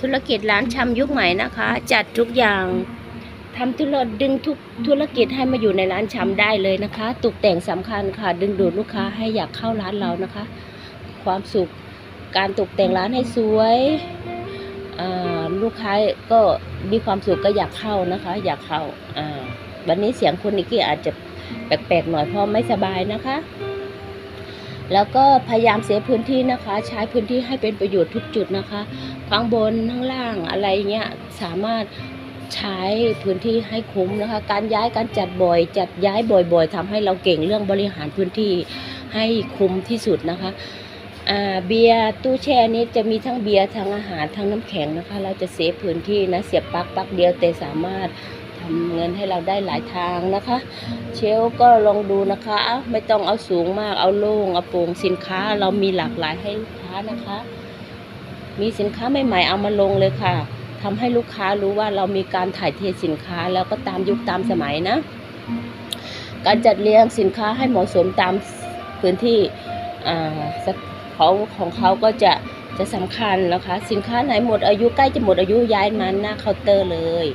ธุรกิจร้านชำยุคใหม่นะคะ จัดทุกอย่างทำธุรดึงทุกธุรกิจให้มาอยู่ในร้านชำได้เลยนะคะ ตกแต่งสำคัญค่ะ ดึงดูดลูกค้าให้อยากเข้าร้านเรานะคะ ความสุขการตกแต่งร้านให้สวยลูกค้าก็มีความสุขก็อยากเข้านะคะ อยากเข้าวันนี้เสียงคุณนิกกี้อาจจะแปลกๆหน่อยเพราะไม่สบายนะคะ แล้วก็พยายามเสียพื้นที่นะคะ ใช้พื้นที่ให้เป็นประโยชน์ทุกจุดนะคะข้างบนข้างล่างอะไรเงี้ยสามารถใช้พื้นที่ให้คุ้มนะคะ การย้ายการจัดบ่อย จัดย้ายบ่อย ๆทำให้เราเก่งเรื่องบริหารพื้นที่ให้คุ้มที่สุดนะคะเบียร์ตู้แช่นี้จะมีทั้งเบียร์ทั้งอาหารทั้งน้ำแข็งนะคะ เราจะเซฟพื้นที่นะเสียบปลั๊กปลั๊กเดียวแต่สามารถำเงินให้เราได้หลายทางนะคะ เชลก็ลองดูนะคะ ไม่ต้องเอาสูงมากเอาโล่งเอาโปร่งสินค้าเรามีหลากหลายให้ลูกค้านะคะ มีสินค้าใหม่ๆเอามาลงเลยค่ะทำให้ลูกค้ารู้ว่าเรามีการถ่ายเทสินค้าแล้วก็ตามยุคตามสมัยนะ การจัดเรียงสินค้าให้เหมาะสมตามพื้นที่อ่าสเขาของเขาก็จะ จะสำคัญนะคะ สินค้าไหนหมดอายุใกล้จะหมดอายุย้ายมันหน้าเคาน์เตอร์เลย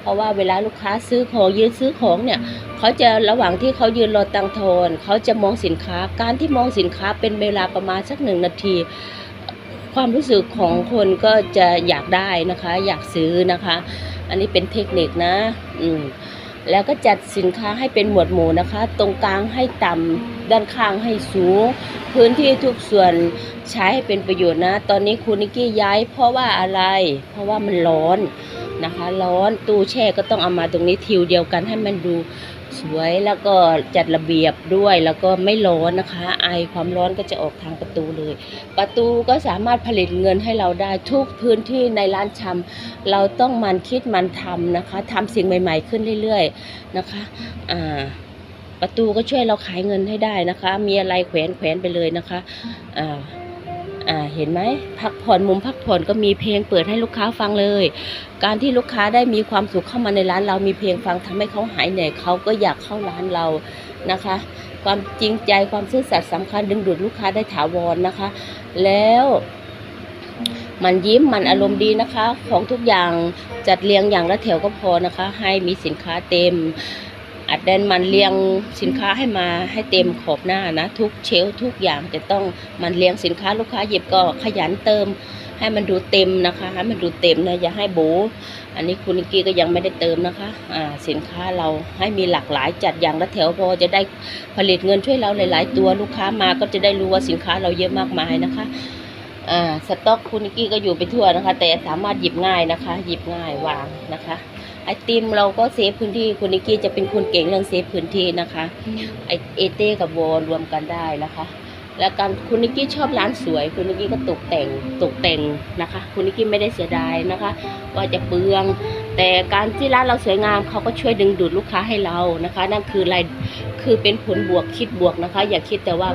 เพราะว่าเวลาลูกค้าซื้อของยืนซื้อของเนี่ยเขาจะระหว่างที่เขายืนรอตังทอนเขาจะมองสินค้าการที่มองสินค้าเป็นเวลาประมาณสักหนึ่งนาที ความรู้สึกของคนก็จะอยากได้นะคะ อยากซื้อนะคะ อันนี้เป็นเทคนิคนะ อืมแล้วก็จัดสินค้าให้เป็นหมวดหมู่นะคะ ตรงกลางให้ต่ำด้านข้างให้สูง พื้นที่ทุกส่วน ใช้ให้เป็นประโยชน์นะ ตอนนี้คุณนิกกี้ย้ายเพราะว่าอะไร เพราะว่ามันร้อนนะคะ ร้อนตู้แช่ก็ต้องเอามาตรงนี้ทิวเดียวกันให้มันดูสวยแล้วก็จัดระเบียบด้วยแล้วก็ไม่ร้อนนะคะ ไอความร้อนก็จะออกทางประตูเลย ประตูก็สามารถผลิตเงินให้เราได้ทุกพื้นที่ในร้านชำเราต้องมันคิดมันทำนะคะทำสิ่งใหม่ ๆ ขึ้นเรื่อย ๆนะคะอ่าประตูก็ช่วยเราขายเงินให้ได้นะคะ มีอะไรแขวนแขวนไปเลยนะคะอ่า อ่าเห็นไหมพักผ่อนมุมพักผ่อนก็มีเพลงเปิดให้ลูกค้าฟังเลย การที่ลูกค้าได้มีความสุขเข้ามาในร้านเรามีเพลงฟังทำให้เขาหายเหนื่อยเขาก็อยากเข้าร้านเรานะคะ ความจริงใจความซื่อสัตย์สำคัญดึงดูดลูกค้าได้ถาวรนะคะ แล้วมันยิ้มมันอารมณ์ดีนะคะ ของทุกอย่างจัดเรียงอย่างละแถวก็พอนะคะ ให้มีสินค้าเต็ม อัดแดนมันเรียงสินค้าให้มาให้เต็มขอบหน้านะ ทุกเชลทุกอย่างจะต้องมันเรียงสินค้าลูกค้าหยิบก็ขยันเติม ให้มันดูเต็มนะคะให้มันดูเต็มนะอย่าให้โบอันนี้คุณนิกกี้ก็ยังไม่ได้เติมนะคะอ่าสินค้าเราให้มีหลากหลายจัดอย่างละแถวพอจะได้ผลิตเงินช่วยเราหลาย ๆ ตัวลูกค้ามาก็จะได้รู้ว่าสินค้าเราเยอะมากมายนะคะอ่าสต็อกคุณนิกกี้ก็อยู่ไปทั่วนะคะ แต่สามารถหยิบง่ายนะคะ หยิบง่ายวางนะคะ ไอติมเราก็เซฟพื้นที่คุณนิกกี้จะเป็นคนเก่งเรื่องเซฟพื้นที่นะคะไอเอเต้กับโวรวมกันได้นะคะ แล้วการคุณนิกกี้ชอบร้านสวย คุณนิกกี้ก็ตกแต่งตกแต่งนะคะ คุณนิกกี้ไม่ได้เสียดายนะคะ ว่าจะเปลือง แต่การที่ร้านเราสวยงามเขาก็ช่วยดึงดูดลูกค้าให้เรานะคะ นั่นคืออะไรคือเป็นผลบวกคิดบวกนะคะ อย่าคิดแต่ว่า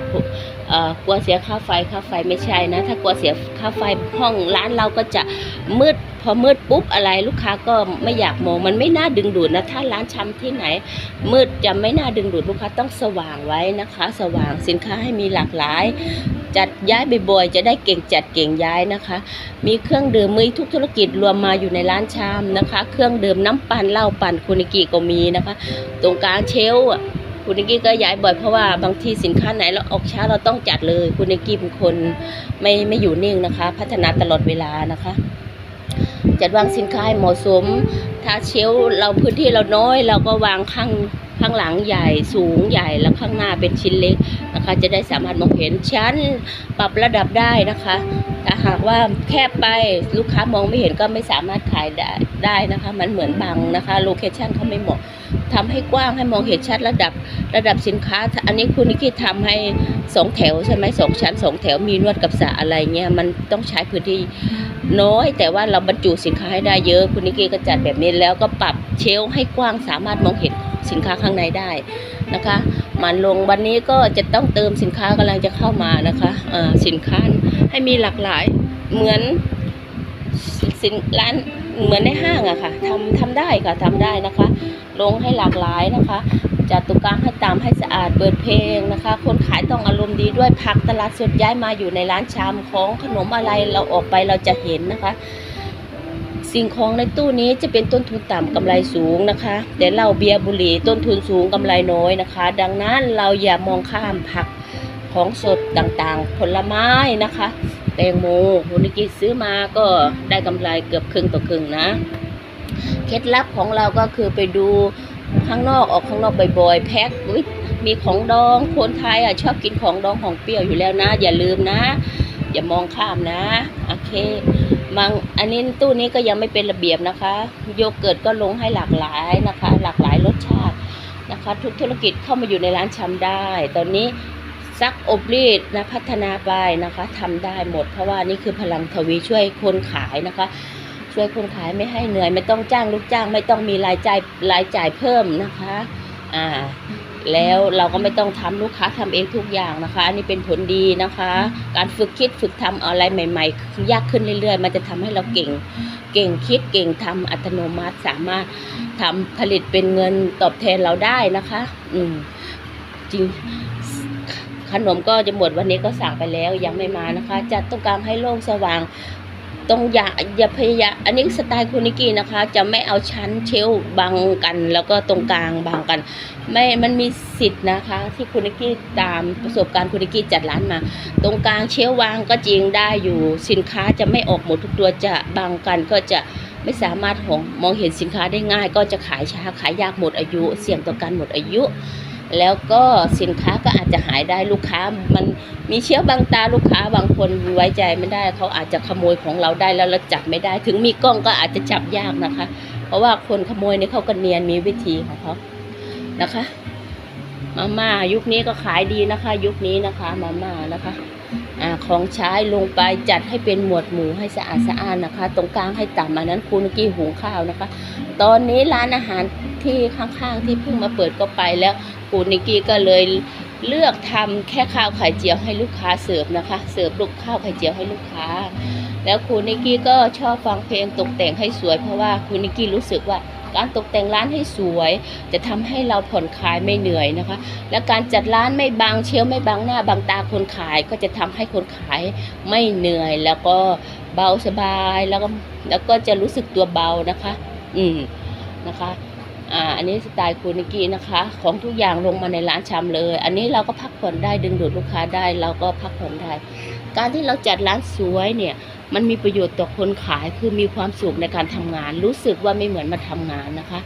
เอ่อกลัวเสียค่าไฟค่าไฟไม่ใช่นะ ถ้ากลัวเสียค่าไฟห้องร้านเราก็จะมืดพอมืดปุ๊บอะไรลูกค้าก็ไม่อยากมองมันไม่น่าดึงดูดนะถ้าร้านชำที่ไหน มืดจะไม่น่าดึงดูดลูกค้าต้องสว่างไว้นะคะ สว่างสินค้าให้มีหลากหลาย จัดย้ายบ่อยๆจะได้เก่งจัดเก่งย้ายนะคะ มีเครื่องดื่มมีทุกธุรกิจรวมมาอยู่ในร้านชามนะคะเครื่องดื่มน้ำปั่นเหล้าปั่นคุนิกิก็มีนะคะ ตรงกลางเชลฟ์อะคุณนิกกี้ก็ย้ายบ่อยเพราะว่าบางทีสินค้าไหนเราออกช้าเราต้องจัดเลย คุณนิกกี้เป็นคนไม่ไม่อยู่นิ่งนะคะ พัฒนาตลอดเวลานะคะ จัดวางสินค้าให้เหมาะสม ถ้าเชลฟ์เราพื้นที่เราน้อย เราก็วางข้าง ข้างหลังใหญ่สูงใหญ่แล้วข้างหน้าเป็นชิ้นเล็กนะคะ จะได้สามารถมองเห็นชั้นปรับระดับได้นะคะถ้าหากว่าแคบไปลูกค้ามองไม่เห็นก็ไม่สามารถขายได้ได้นะคะ มันเหมือนบังนะคะโลเคชั่นเขาไม่เหมาะทำให้กว้างให้มองเห็นชัดระดับระดับสินค้า อันนี้คุณนิกกี้ทำให้สองแถวใช่ไหมสองชั้นสองแถวมีนวดกับสระอะไรเงี้ยมันต้องใช้พื้นที่น้อย แต่ว่าเราบรรจุสินค้าให้ได้เยอะคุณนิกกี้ก็จัดแบบนี้แล้วก็ปรับเชลให้กว้างสามารถมองเห็น สินค้าข้างในได้นะคะมันลงวันนี้ก็จะต้องเติมสินค้ากำลังจะเข้ามานะคะสินค้าให้มีหลากหลายเหมือนสินร้านเหมือนในห้างอะค่ะทำทำได้ค่ะทำได้นะคะ ลงให้หลากหลายนะคะจัดตุกางให้ตามให้สะอาดเปิดเพลงนะคะ คนขายต้องอารมณ์ดีด้วยผักตลาดสดย้ายมาอยู่ในร้านชามของขนมอะไรเราออกไปเราจะเห็นนะคะ สิ่งของในตู้นี้จะเป็นต้นทุนต่ำกำไรสูงนะคะ แต่เหล้าเบียร์บุหรี่ต้นทุนสูงกำไรน้อยนะคะ ดังนั้นเราอย่ามองข้ามผักของสดต่างๆ ผลไม้นะคะแตงโมคุณนิกิซื้อมาก็ได้กำไรเกือบครึ่งต่อครึ่งนะเคล็ดลับของเราก็คือไปดูข้างนอกออกข้างนอกบ่อยๆแพ็คมีของดองคนไทยอะชอบกินของดองของเปรี้ยวอยู่แล้วนะ อย่าลืมนะ อย่ามองข้ามนะโอเค มังอันนี้ตู้นี้ก็ยังไม่เป็นระเบียบนะคะ โยเกิร์ตก็ลงให้หลากหลายนะคะ หลากหลายรสชาตินะคะ ทุกธุรกิจเข้ามาอยู่ในร้านชำได้ ตอนนี้ซักอบรีดนะพัฒนาไปนะคะทำได้หมด เพราะว่านี่คือพลังทวีช่วยคนขายนะคะ ช่วยคนขายไม่ให้เหนื่อย ไม่ต้องจ้างลูกจ้าง ไม่ต้องมีรายจ่ายรายจ่ายเพิ่มนะคะอ่า แล้วเราก็ไม่ต้องทำลูกค้าทำเองทุกอย่างนะคะ อันนี้เป็นผลดีนะคะ การฝึกคิดฝึกทำอะไรใหม่ ๆ ยากขึ้นเรื่อย ๆ มันจะทำให้เราเก่ง เก่งคิดเก่งทำอัตโนมัติสามารถทำผลิตเป็นเงินตอบแทนเราได้นะคะ อืมจริงขนมก็จะหมดวันนี้ก็สั่งไปแล้วยังไม่มานะคะ จัดตรงกลางให้โล่งสว่าง ตรงอย่าอย่าพยายามอันนี้สไตล์คุณนิกกี้นะคะ จะไม่เอาชั้นเชล์บังกัน แล้วก็ตรงกลางบังกัน ไม่มันมีสิทธิ์นะคะ ที่คุณนิกกี้ตามประสบการณ์คุณนิกกี้จัดร้านมา ตรงกลางเชล์วางก็จริงได้อยู่สินค้าจะไม่ออกหมดทุกตัวจะบังกันก็จะไม่สามารถมองมองเห็นสินค้าได้ง่าย ก็จะขายช้าขายยากหมดอายุ เสี่ยงต่อการหมดอายุ แล้วก็สินค้าก็อาจจะหายได้ลูกค้า มันมีเชื้อบางตาลูกค้าบางคนไว้ใจไม่ได้เขาอาจจะขโมยของเราได้แล้วเราจับไม่ได้ ถึงมีกล้องก็อาจจะจับยากนะคะ เพราะว่าคนขโมยเนี่ยเขาก็เนียนมีวิธีของเขานะคะมาม่ายุคนี้ก็ขายดีนะคะ ยุคนี้นะคะมาม่านะคะ อของใช้ลงไปจัดให้เป็นหมวดหมู่ให้สะอาดสะอ้านนะคะ ตรงกลางให้ต่ำอันนั้นคุณเมื่อกี้หุงข้าวนะคะ ตอนนี้ร้านอาหารที่ข้างๆที่เพิ่งมาเปิดก็ไปแล้วคุณนิกกี้ก็เลยเลือกทำแค่ข้าวไข่เจียวให้ลูกค้าเสิร์ฟนะคะ เสิร์ฟลูกข้าวไข่เจียวให้ลูกค้า แล้วคุณนิกกี้ก็ชอบฟังเพลงตกแต่งให้สวยเพราะว่าคุณนิกกี้รู้สึกว่า การตกแต่งร้านให้สวย จะทำให้เราผ่อนคลายไม่เหนื่อยนะคะ และการจัดร้านไม่บังเชลฟ์ไม่บังหน้าบังตาคนขายก็จะทำให้คนขายไม่เหนื่อย แล้วก็เบาสบายแล้วก็แล้วก็จะรู้สึกตัวเบานะคะ อืมนะคะอ่าอันนี้สไตล์คุณนิกกี้นะคะ ของทุกอย่างลงมาในร้านชำเลย อันนี้เราก็พักผ่อนได้ดึงดูดลูกค้าได้เราก็พักผ่อนได้ การที่เราจัดร้านสวยเนี่ย มันมีประโยชน์ต่อคนขายคือมีความสุขในการทำงาน รู้สึกว่าไม่เหมือนมาทำงานนะคะ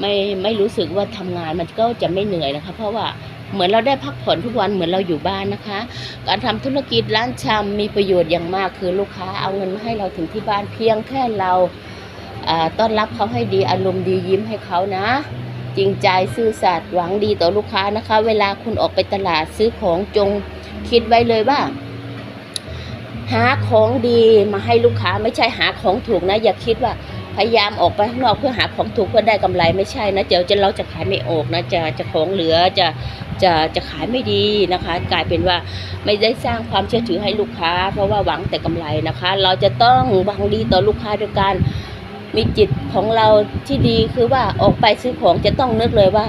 ไม่ไม่รู้สึกว่าทำงานมันก็จะไม่เหนื่อยนะคะ เพราะว่าเหมือนเราได้พักผ่อนทุกวันเหมือนเราอยู่บ้านนะคะ การทำธุรกิจร้านชำมีประโยชน์อย่างมากคือลูกค้าเอาเงินมาให้เราถึงที่บ้านเพียงแค่เราอ่าต้อนรับเขาให้ดีอารมณ์ดียิ้มให้เขานะ จริงใจซื่อสัตย์หวังดีต่อลูกค้านะคะ เวลาคุณออกไปตลาดซื้อของจงคิดไว้เลยว่า หาของดีมาให้ลูกค้าไม่ใช่หาของถูกนะ อย่าคิดว่าพยายามออกไปข้างนอกเพื่อหาของถูกเพื่อได้กำไรไม่ใช่นะเดี๋ยวจะเราจะขายไม่ออกนะจะจะของเหลือจะจะจะขายไม่ดีนะคะ กลายเป็นว่าไม่ได้สร้างความเชื่อถือให้ลูกค้า เพราะว่าหวังแต่กำไรนะคะ เราจะต้องหวังดีต่อลูกค้าด้วยการมีจิตของเราที่ดีคือว่าออกไปซื้อของจะต้องนึกเลยว่า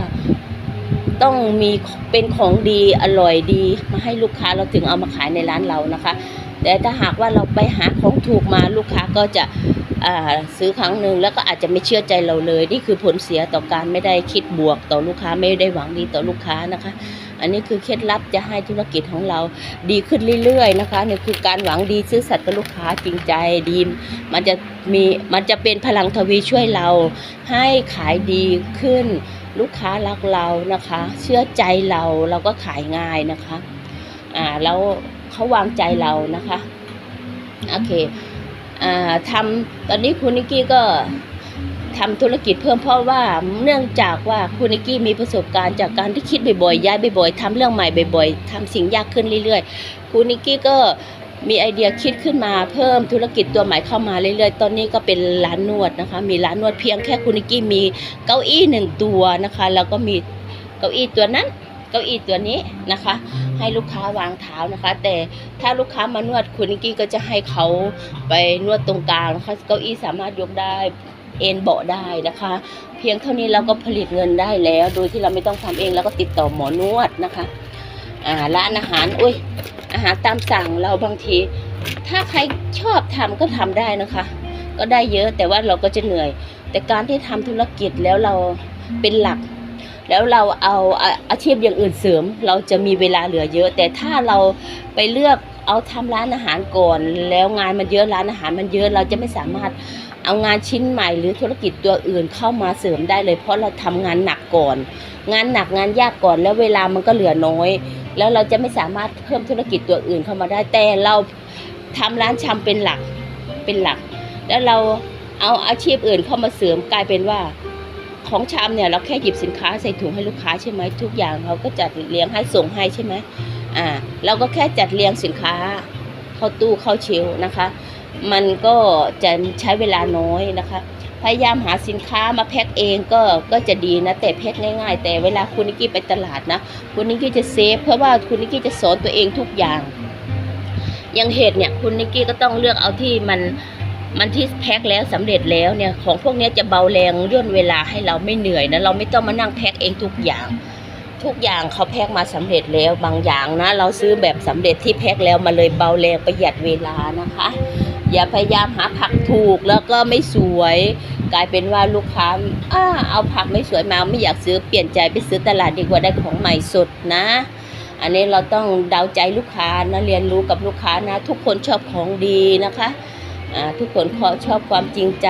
ต้องมีเป็นของดีอร่อยดีมาให้ลูกค้าเราถึงเอามาขายในร้านเรานะคะ แต่ถ้าหากว่าเราไปหาของถูกมาลูกค้าก็จะซื้อครั้งหนึ่งแล้วก็อาจจะไม่เชื่อใจเราเลย นี่คือผลเสียต่อการไม่ได้คิดบวกต่อลูกค้าไม่ได้หวังดีต่อลูกค้านะคะ อันนี้คือเคล็ดลับจะให้ธุรกิจของเราดีขึ้นเรื่อยๆนะคะนี่คือการหวังดีซื่อสัตย์กับลูกค้าจริงใจดีมันจะมีมันจะเป็นพลังทวีช่วยเราให้ขายดีขึ้น ลูกค้ารักเรานะคะ เชื่อใจเราเราก็ขายง่ายนะคะอ่าแล้ว เขาวางใจเรานะคะโอเคอ่าทำตอนนี้คุณนิกกี้ก็ทำธุรกิจเพิ่มเพราะว่าเนื่องจากว่าคุณนิกกี้มีประสบการณ์จากการที่คิดบ่อยๆย้ายบ่อยๆทำเรื่องใหม่บ่อยๆทำสิ่งยากขึ้นเรื่อยๆ คุณนิกกี้ก็มีไอเดียคิดขึ้นมาเพิ่มธุรกิจตัวใหม่เข้ามาเรื่อยๆ ตอนนี้ก็เป็นร้านนวดนะคะ มีร้านนวดเพียงแค่คุณนิกกี้มีเก้าอี้หนึ่งตัวนะคะ แล้วก็มีเก้าอี้ตัวนั้น ก้าอี้ตัวนี้นะคะ ให้ลูกค้าวางเท้านะคะ แต่ถ้าลูกค้ามานวดคุณนิกกี้ก็จะให้เขาไปนวดตรงกลางนะคะเก้าอี้สามารถยกได้เอนเบาะได้นะคะ เพียงเท่านี้เราก็ผลิตเงินได้แล้ว โดยที่เราไม่ต้องทำเองแล้วก็ติดต่อหมอนวดนะคะอ่าร้านอาหารอุ้ยอาหารตามสั่งเราบางที ถ้าใครชอบทำก็ทำได้นะคะ ก็ได้เยอะแต่ว่าเราก็จะเหนื่อย แต่การที่ทำธุรกิจแล้วเราเป็นหลัก แล้วเราเอาอาชีพอย่างอื่นเสริม เราจะมีเวลาเหลือเยอะ แต่ถ้าเราไปเลือกเอาทำร้านอาหารก่อน แล้วงานมันเยอะร้านอาหารมันเยอะเราจะไม่สามารถเอางานชิ้นใหม่ หรือธุรกิจตัวอื่นเข้ามาเสริมได้เลย เพราะเราทำงานหนักก่อน งานหนักงานยากก่อน แล้วเวลามันก็เหลือน้อย แล้วเราจะไม่สามารถเพิ่มธุรกิจตัวอื่นเข้ามาได้แต่เราทำร้านชำเป็นหลักเป็นหลัก แล้วเราเอาอาชีพอื่นเข้ามาเสริมกลายเป็นว่า ของชำเนี่ยเราแค่หยิบสินค้าใส่ถุงให้ลูกค้าใช่ไหมทุกอย่างเราก็จัดเรียงให้ส่งให้ใช่ไหมอ่าเราก็แค่จัดเรียงสินค้า เข้าตู้เข้าเชลนะคะ มันก็จะใช้เวลาน้อยนะคะ พยายามหาสินค้ามาแพ็คเองก็ก็จะดีนะแต่แพ็คง่าย ๆ แต่เวลาคุณนิกกี้ไปตลาดนะคุณนิกกี้จะเซฟเพราะว่าคุณนิกกี้จะสอนตัวเองทุกอย่างอย่างเห็ดเนี่ยคุณนิกกี้ก็ต้องเลือกเอาที่มัน มันที่แพ็คแล้วสำเร็จแล้วเนี่ยของพวกนี้จะเบาแรงย่นเวลาให้เราไม่เหนื่อยนะเราไม่ต้องมานั่งแพ็คเองทุกอย่าง ทุกอย่างเขาแพ็คมาสำเร็จแล้วบางอย่างนะ เราซื้อแบบสำเร็จที่แพ็คแล้วมาเลยเบาแรงประหยัดเวลานะคะ อย่าพยายามหาผักถูกแล้วก็ไม่สวย กลายเป็นว่าลูกค้าอ้าเอาผักไม่สวยมาไม่อยากซื้อเปลี่ยนใจไปซื้อตลาดดีกว่าได้ของใหม่สดนะอันนี้เราต้องเดาใจลูกค้านะเรียนรู้กับลูกค้านะ ทุกคนชอบของดีนะคะ ทุกคนขอชอบความจริงใจ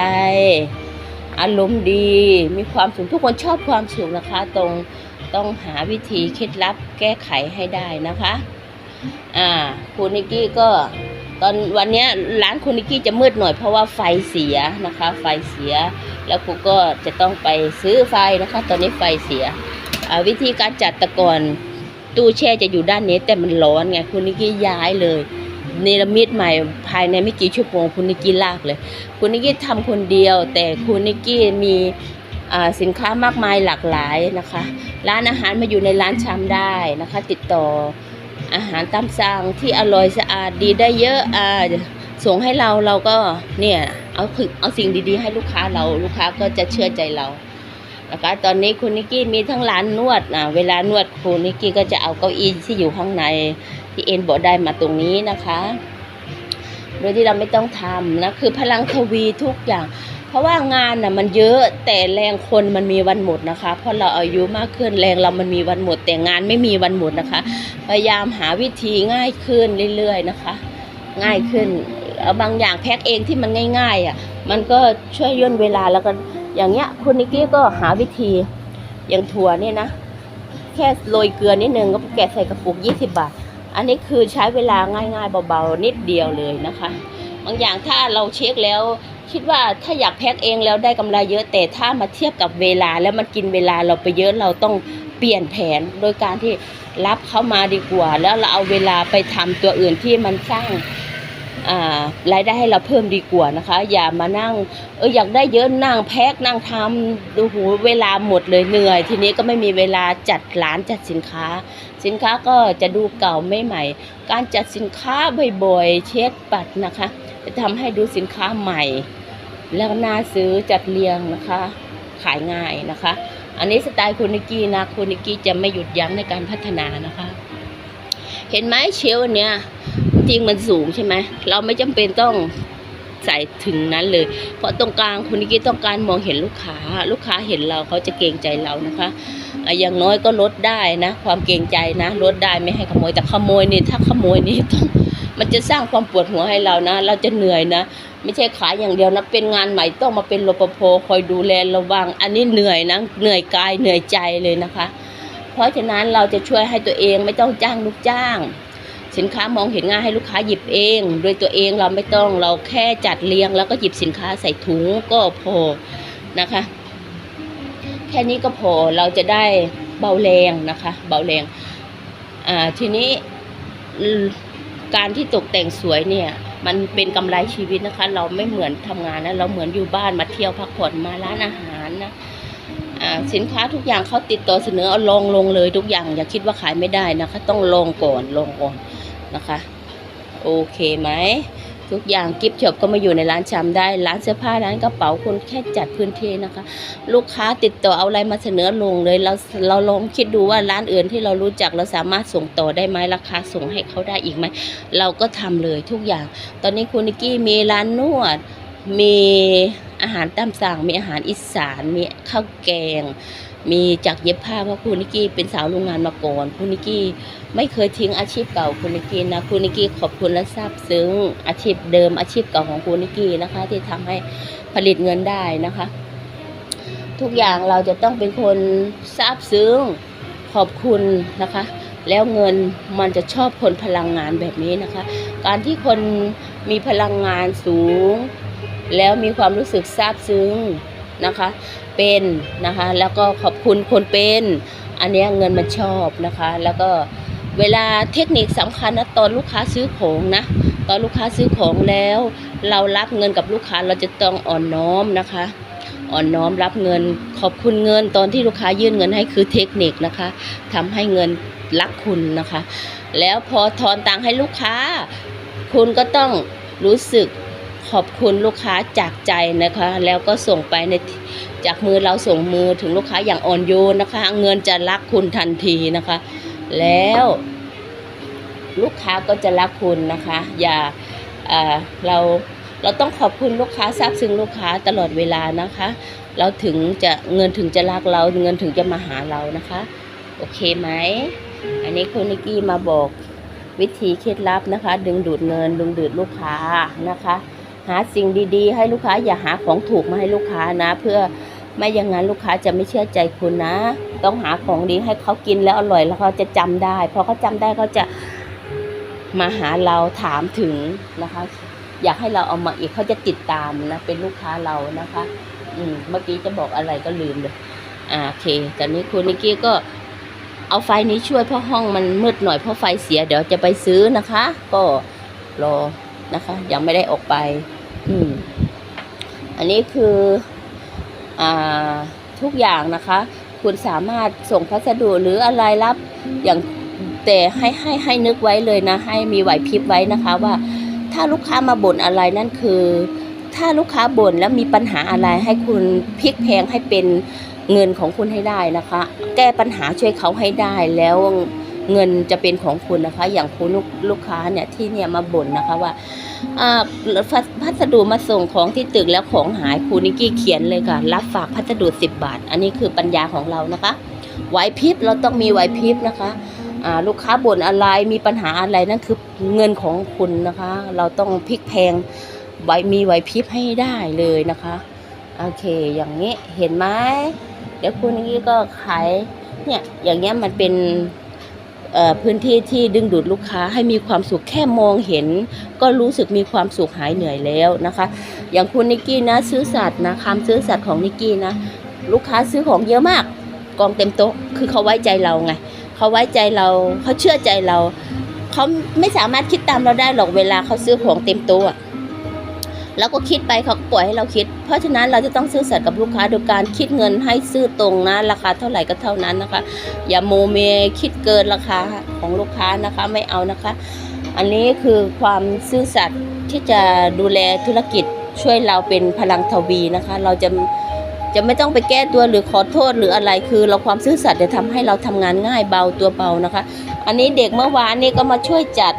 อารมณ์ดี มีความสุขทุกคนชอบความสุขนะคะ ตรงต้องหาวิธีเคล็ดลับแก้ไขให้ได้นะคะอ่าคุณนิกกี้ก็ตอนวันนี้ร้านคุณนิกกี้จะมืดหน่อยเพราะว่าไฟเสียนะคะ ไฟเสีย แล้วครูก็จะต้องไปซื้อไฟนะคะ ตอนนี้ไฟเสียวิธีการจัดตะกอนตู้แช่จะอยู่ด้านนี้แต่มันร้อนไงคุณนิกกี้ย้ายเลย เนรมิตใหม่ภายในไม่กี่ชั่วโมงคุณนิกกี้ลากเลย คุณนิกกี้ทำคนเดียว แต่คุณนิกกี้มีอ่าสินค้ามากมายหลากหลายนะคะ ร้านอาหารมาอยู่ในร้านชามได้นะคะ ติดต่ออาหารตามสั่งที่อร่อยสะอาดดีได้เยอะอ่าส่งให้เราเราก็เนี่ยเอาเอาสิ่งดีๆ ให้ลูกค้าเราลูกค้าก็จะเชื่อใจเรา นะคะตอนนี้คุณนิกกี้มีทั้งร้านนวดอ่าเวลานวดคุณนิกกี้ก็จะเอาเก้าอี้ที่อยู่ข้างในที่เอ็นบาะได้มาตรงนี้นะคะ โดยที่เราไม่ต้องทำนะคือพลังทวีทุกอย่าง เพราะว่างานน่ะมันเยอะแต่แรงคนมันมีวันหมดนะคะ เพราะเราอายุมากขึ้นแรงเรามันมีวันหมด แต่งานไม่มีวันหมดนะคะ พยายามหาวิธีง่ายขึ้นเรื่อยๆนะคะ ง่ายขึ้นบางอย่างแพ็คเองที่มันง่ายๆอะมันก็ช่วยย่นเวลาแล้วก็ อย่างเงี้ยคุณนิกกี้ก็หาวิธีอย่างถั่วเนี่ยนะ แค่โรยเกลือนิดนึงก็แกะใส่กระปุก 20 บาท อันนี้คือใช้เวลาง่ายๆเบาๆ นิดเดียวเลยนะคะ บางอย่างถ้าเราเช็คแล้ว คิดว่าถ้าอยากแพ็คเองแล้วได้กำไรเยอะแต่ถ้ามาเทียบกับเวลาแล้วมันกินเวลาเราไปเยอะเราต้องเปลี่ยนแผนโดยการที่รับเข้ามาดีกว่า แล้วเราเอาเวลาไปทำตัวอื่นที่มันสร้าง รายได้ให้เราเพิ่มดีกว่านะคะ อย่ามานั่งเอออยากได้เยอะนั่งแพ็คนั่งทำดูหูเวลาหมดเลยเหนื่อย ทีนี้ก็ไม่มีเวลาจัดร้านจัดสินค้า สินค้าก็จะดูเก่าไม่ใหม่ การจัดสินค้าบ่อยๆเช็คปัดนะคะจะทำให้ดูสินค้าใหม่ แล้วน่าซื้อจัดเรียงนะคะ ขายง่ายนะคะ อันนี้สไตล์คุณนิกกี้นะคุณนิกกี้จะไม่หยุดยั้งในการพัฒนานะคะ เห็นไหมเชลฟ์อันเนี้ย จริงมันสูงใช่ไหมเราไม่จำเป็นต้องใส่ถึงนั้นเลย เพราะตรงกลางคุณนิกกี้ต้องการมองเห็นลูกค้า ลูกค้าเห็นเราเขาจะเกรงใจเรานะคะอะอย่างน้อยก็ลดได้นะ ความเกรงใจนะลดได้ไม่ให้ขโมยแต่ขโมยนี่ถ้าขโมยนี่ต้องมันจะสร้างความปวดหัวให้เรานะ เราจะเหนื่อยนะ ไม่ใช่ขายอย่างเดียวนะ เป็นงานใหม่ต้องมาเป็นรปภคอยดูแลระวัง อันนี้เหนื่อยนะ เหนื่อยกายเหนื่อยใจเลยนะคะ เพราะฉะนั้นเราจะช่วยให้ตัวเองไม่ต้องจ้างลูกจ้าง สินค้ามองเห็นง่ายให้ลูกค้าหยิบเอง โดยตัวเองเราไม่ต้องเราแค่จัดเรียง แล้วก็หยิบสินค้าใส่ถุงก็พอนะคะ แค่นี้ก็พอเราจะได้เบาแรงนะคะ เบาแรงอ่าทีนี้การที่ตกแต่งสวยเนี่ย มันเป็นกำไรชีวิตนะคะ เราไม่เหมือนทำงานนะเราเหมือนอยู่บ้านมาเที่ยวพักผ่อนมาร้านอาหารนะสินค้าทุกอย่างเขาติดต่อเสนอเอาลงลงเลยทุกอย่าง อย่าคิดว่าขายไม่ได้นะคะ ต้องลงก่อนลงก่อน นะคะ โอเคไหมทุกอย่างกิฟต์ช็อปก็มาอยู่ในร้านชำได้ ร้านเสื้อผ้าร้านกระเป๋าคุณแค่จัดพื้นที่นะคะ ลูกค้าติดต่อเอาอะไรมาเสนอลงเลยเราเราลองคิดดูว่าร้านอื่นที่เรารู้จักเราสามารถส่งต่อได้ไหมราคาส่งให้เขาได้อีกไหมเราก็ทำเลยทุกอย่าง ตอนนี้คุณนิกกี้มีร้านนวด มีอาหารตามสั่งมีอาหารอีสานมีข้าวแกง มีจักเย็บผ้าเพราะคุณนิกกี้เป็นสาวโรงงานมาก่อนคุณนิกกี้ไม่เคยทิ้งอาชีพเก่าคุณนิกกี้นะคุณนิกกี้ขอบคุณและซาบซึ้งอาชีพเดิมอาชีพเก่าของคุณนิกกี้นะคะ ที่ทำให้ผลิตเงินได้นะคะ ทุกอย่างเราจะต้องเป็นคนซาบซึ้งขอบคุณนะคะ แล้วเงินมันจะชอบคนพลังงานแบบนี้นะคะ การที่คนมีพลังงานสูง แล้วมีความรู้สึกซาบซึ้ง นะคะ เป็นนะคะ แล้วก็ขอบคุณคนเป็น อันนี้เงินมันชอบนะคะ แล้วก็เวลาเทคนิคสำคัญนะตอนลูกค้าซื้อของนะ ตอนลูกค้าซื้อของแล้ว เรารับเงินกับลูกค้าเราจะต้องอ่อนน้อมนะคะ อ่อนน้อมรับเงินขอบคุณเงินตอนที่ลูกค้ายื่นเงินให้คือเทคนิคนะคะทำให้เงินรักคุณนะคะ แล้วพอทอนตังค์ให้ลูกค้า คุณก็ต้องรู้สึก ขอบคุณลูกค้าจากใจนะคะ แล้วก็ส่งไปในจากมือเราส่งมือถึงลูกค้าอย่างอ่อนโยนนะคะ เงินจะรักคุณทันทีนะคะ แล้วลูกค้าก็จะรักคุณนะคะ อย่าเเราเราต้องขอบคุณลูกค้าซาบซึ้งลูกค้าตลอดเวลานะคะ เราถึงจะเงินถึงจะรักเราเงินถึงจะมาหาเรานะคะ โอเคไหมอันนี้คุณนิกกี้มาบอกวิธีเคล็ดลับนะคะ ดึงดูดเงินดึงดูดลูกค้านะคะ หาสิ่งดีๆ ให้ลูกค้าอย่าหาของถูกมาให้ลูกค้านะ เพื่อไม่อย่างนั้นลูกค้าจะไม่เชื่อใจคุณนะ ต้องหาของดีให้เขากินแล้วอร่อยแล้วเขาจะจำได้พอเขาจำได้เขาจะมาหาเราถามถึงนะคะ อยากให้เราเอามาอีกเขาจะติดตามนะเป็นลูกค้าเรานะคะ อืมเมื่อกี้จะบอกอะไรก็ลืมเลยอ่าโอเคตอนนี้คุณนิกกี้ก็เอาไฟนี้ช่วยเพราะห้องมันมืดหน่อยเพราะไฟเสียเดี๋ยวจะไปซื้อนะคะ ก็รอนะคะ ยังไม่ได้ออกไป อืม อันนี้คืออ่าทุกอย่างนะคะ คุณสามารถส่งพัสดุหรืออะไรรับอย่างแต่ให้ให้ให้นึกไว้เลยนะ ให้มีไหวพริบไว้นะคะ ว่าถ้าลูกค้ามาบ่นอะไรนั่นคือ ถ้าลูกค้าบ่นแล้วมีปัญหาอะไรให้คุณพลิกแพงให้เป็นเงินของคุณให้ได้นะคะ แก้ปัญหาช่วยเขาให้ได้แล้ว เงินจะเป็นของคุณนะคะ อย่างคุณลูกลูกค้าเนี่ยที่เนี่ยมาบ่นนะคะว่าพัสดุมาส่งของที่ตึกแล้วของหายครูนิกกี้เขียนเลยค่ะ รับฝากพัสดุ10 บาท อันนี้คือปัญญาของเรานะคะไหวพริบเราต้องมีไหวพริบนะคะลูกค้าบ่นอะไรมีปัญหาอะไรนั่นคือเงินของคุณนะคะ เราต้องพลิกแพงไหวมีไหวพริบให้ได้เลยนะคะโอเค อย่างนี้เห็นไหมเดี๋ยวคุณนี้ก็ขายเนี่ยอย่างเงี้ยมันเป็น พื้นที่ที่ดึงดูดลูกค้าให้มีความสุขแค่มองเห็น ก็รู้สึกมีความสุขหายเหนื่อยแล้วนะคะ อย่างคุณนิกกี้นะซื้อสัตว์นะคำซื้อสัตว์ของนิกกี้นะลูกค้าซื้อของเยอะมากกองเต็มโต๊ะคือเขาไว้ใจเราไงเขาไว้ใจเราเขาเชื่อใจเราเขาไม่สามารถคิดตามเราได้หรอกเวลาเขาซื้อของเต็มโต๊ะ อะเราก็คิดไปเขาปล่อยให้เราคิด เพราะฉะนั้นเราจะต้องซื่อสัตย์กับลูกค้าโดยการคิดเงินให้ซื่อตรงนะ ราคาเท่าไหร่ก็เท่านั้นนะคะ อย่าโมเมคิดเกินราคาของลูกค้านะคะไม่เอานะคะ อันนี้คือความซื่อสัตย์ที่จะดูแลธุรกิจช่วยเราเป็นพลังทวีนะคะ เราจะ จะไม่ต้องไปแก้ตัวหรือขอโทษหรืออะไรคือ เราความซื่อสัตย์จะทำให้เราทำงานง่ายเบาตัวเบานะคะ อันนี้เด็กเมื่อวานนี่ก็มาช่วยจัด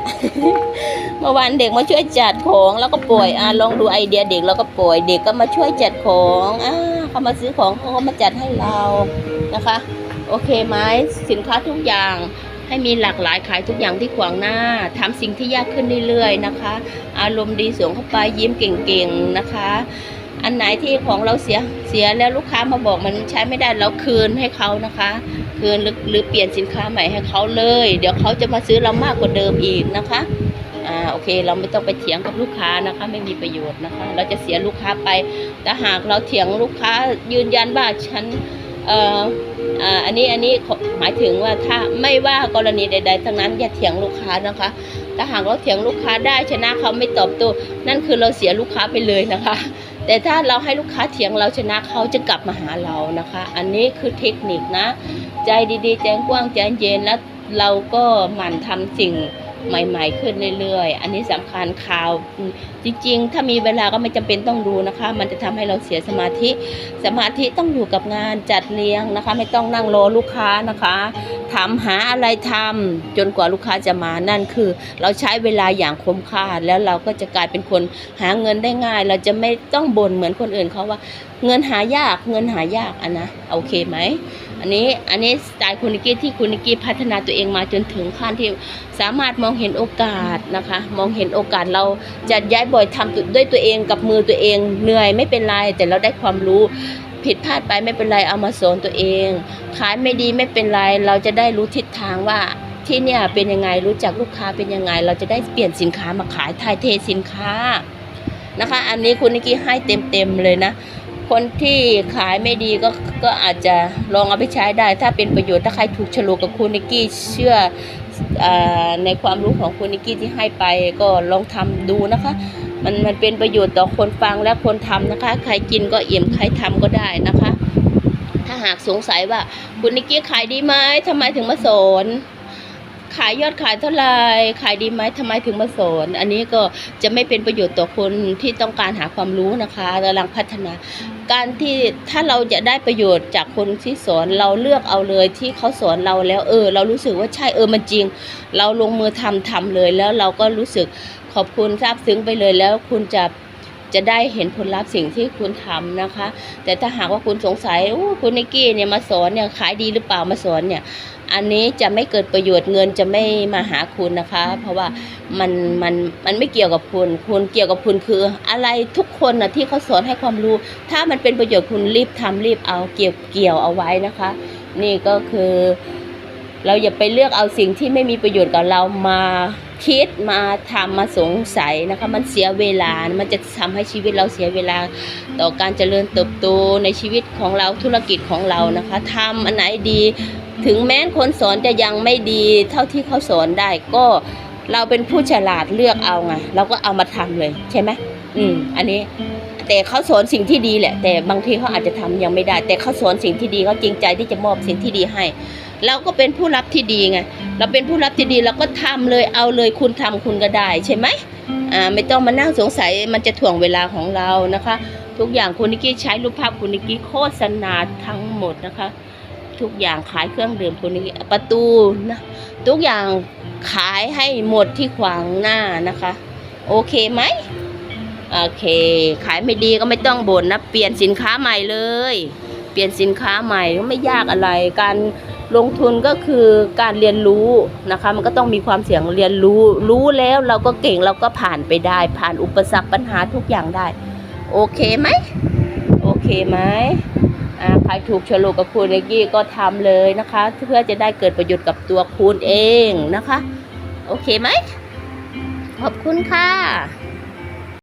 เมื่อวานเด็กมาช่วยจัดของแล้วก็ป่วยอ่าลองดูไอเดียเด็กแล้วก็ป่วย เด็กก็มาช่วยจัดของอ่าเขามาซื้อของเขาก็มาจัดให้เรานะคะ โอเคไหมสินค้าทุกอย่างให้มีหลากหลายขายทุกอย่างที่ขวางหน้าทำสิ่งที่ยากขึ้นเรื่อยๆนะคะ อารมณ์ดีสวมเข้าไปยิ้มเก่งๆนะคะ อันไหนที่ของเราเสียเสียแล้วลูกค้ามาบอกมันใช้ไม่ได้เราคืนให้เขานะคะ คืนหรือหรือเปลี่ยนสินค้าใหม่ให้เขาเลย เดี๋ยวเขาจะมาซื้อเรามากกว่าเดิมอีกนะคะอ่าโอเค เราไม่ต้องไปเถียงกับลูกค้านะคะ ไม่มีประโยชน์นะคะ เราจะเสียลูกค้าไปแต่หากเราเถียงลูกค้ายืนยันว่าฉันเอ่ออ่าอันนี้อันนี้หมายถึงว่าถ้าไม่ว่ากรณีใด ๆ ทั้งนั้นอย่าเถียงลูกค้านะคะถ้าหากเราเถียงลูกค้าได้ชนะเขาไม่ตอบโต้นั่นคือเราเสียลูกค้าไปเลยนะคะ แต่ถ้าเราให้ลูกค้าเถียงเราชนะเขาจะกลับมาหาเรานะคะ อันนี้คือเทคนิคนะ ใจดีๆ ใจกว้างใจเย็นแล้วเราก็หมั่นทำสิ่ง ใหม่ ๆ ขึ้นเรื่อยๆ อันนี้สำคัญข่าวจริง ๆ ถ้ามีเวลาก็ไม่จำเป็นต้องดูนะคะ มันจะทำให้เราเสียสมาธิ สมาธิต้องอยู่กับงานจัดเลี้ยงนะคะ ไม่ต้องนั่งรอลูกค้านะคะทำหาอะไรทำจนกว่าลูกค้าจะมานั่นคือ เราใช้เวลาอย่างคุ้มค่าแล้วเราก็จะกลายเป็นคนหาเงินได้ง่าย เราจะไม่ต้องบ่นเหมือนคนอื่นเขาว่า เงินหายากเงินหายากอันนะโอเคไหม อันนี้อันนี้สไตล์คุณนิกี้ที่คุณนิกี้พัฒนาตัวเองมาจนถึงขั้นที่สามารถมองเห็นโอกาสนะคะ มองเห็นโอกาสเราจะย้ายบ่อยทำด้วยตัวเองกับมือตัวเองเหนื่อยไม่เป็นไรแต่เราได้ความรู้ผิดพลาดไปไม่เป็นไรเอามาสอนตัวเอง ขายไม่ดีไม่เป็นไรเราจะได้รู้ทิศทางว่าที่เนี่ยเป็นยังไงรู้จักลูกค้าเป็นยังไง เราจะได้เปลี่ยนสินค้ามาขายถ่ายเทสินค้านะคะ อันนี้คุณนิกกี้ให้เต็มๆเลยนะ คนที่ขายไม่ดีก็ก็อาจจะลองเอาไปใช้ได้ ถ้าเป็นประโยชน์ถ้าใครถูกฉลกกับคุณนิกกี้เชื่ออในความรู้ของคุณนิกกี้ที่ให้ไปก็ลองทำดูนะคะ มันมันเป็นประโยชน์ต่อคนฟังและคนทำนะคะ ใครกินก็เอี่ยมใครทำก็ได้นะคะ ถ้าหากสงสัยว่าคุณนิกกี้ขายดีไหมทำไมถึงมาสอน ขายยอดขายเท่าไหร่ขายดีไหมทำไมถึงมาสอนอันนี้ก็จะไม่เป็นประโยชน์ต่อคนที่ต้องการหาความรู้นะคะกำลังพัฒนา การที่ถ้าเราจะได้ประโยชน์จากคนที่สอนเราเลือกเอาเลยที่เขาสอนเราแล้วเออ เรารู้สึกว่าใช่เออมันจริง เราลงมือทำทำเลยแล้วเราก็รู้สึกขอบคุณซาบซึ้งไปเลยแล้วคุณจะจะได้เห็นผลลัพธ์สิ่งที่คุณทำนะคะ แต่ถ้าหากว่าคุณสงสัยโอ้คุณนิกกี้เนี่ยมาสอนเนี่ยขายดีหรือเปล่ามาสอนเนี่ย อันนี้จะไม่เกิดประโยชน์เงินจะไม่มาหาคุณนะคะ เพราะว่ามันมันมันไม่เกี่ยวกับคุณ คุณเกี่ยวกับคุณคือ อะไรทุกคนนะที่เขาสอนให้ความรู้ ถ้ามันเป็นประโยชน์คุณรีบทำรีบเอาเกี่ยวเกี่ยวเอาไว้นะคะ นี่ก็คือ เราอย่าไปเลือกเอาสิ่งที่ไม่มีประโยชน์กับเรามาคิดมาทำมาสงสัยนะคะ มันเสียเวลา มันจะทำให้ชีวิตเราเสียเวลา ต่อการเจริญเติบโตในชีวิตของเราธุรกิจของเรานะคะทำอันไหนดี ถึงแม้คนสอนจะยังไม่ดีเท่าที่เขาสอนได้ก็เราเป็นผู้ฉลาดเลือกเอาไงเราก็เอามาทำเลยใช่ไหมอืม อันนี้ แต่เขาสอนสิ่งที่ดีแหละ แต่บางทีเขาอาจจะทำยังไม่ได้ แต่เขาสอนสิ่งที่ดีเขาจริงใจที่จะมอบสิ่งที่ดีให้ เราก็เป็นผู้รับที่ดีไงเราเป็นผู้รับที่ดีเราก็ทำเลยเอาเลยคุณทำคุณก็ได้ใช่ไหมอ่าไม่ต้องมานั่งสงสัยมันจะถ่วงเวลาของเรานะคะ ทุกอย่างคุณนิกกี้ใช้รูปภาพคุณนิกกี้โฆษณาทั้งหมดนะคะ ทุกอย่างขายเครื่องดื่มคุณนิกกี้ประตูนะทุกอย่างขายให้หมดที่ขวางหน้านะคะ โอเคไหมโอเค ขายไม่ดีก็ไม่ต้องบ่นนะเปลี่ยนสินค้าใหม่เลย เปลี่ยนสินค้าใหม่ก็ไม่ยากอะไร การลงทุนก็คือการเรียนรู้นะคะ มันก็ต้องมีความเสี่ยงเรียนรู้ รู้แล้วเราก็เก่งเราก็ผ่านไปได้ ผ่านอุปสรรคปัญหาทุกอย่างได้ โอเคไหมโอเคไหม ใครถูกฉลกกับคุณเอกกี้ก็ทำเลยนะคะ เพื่อจะได้เกิดประโยชน์กับตัวคุณเองนะคะ โอเคไหม ขอบคุณค่ะ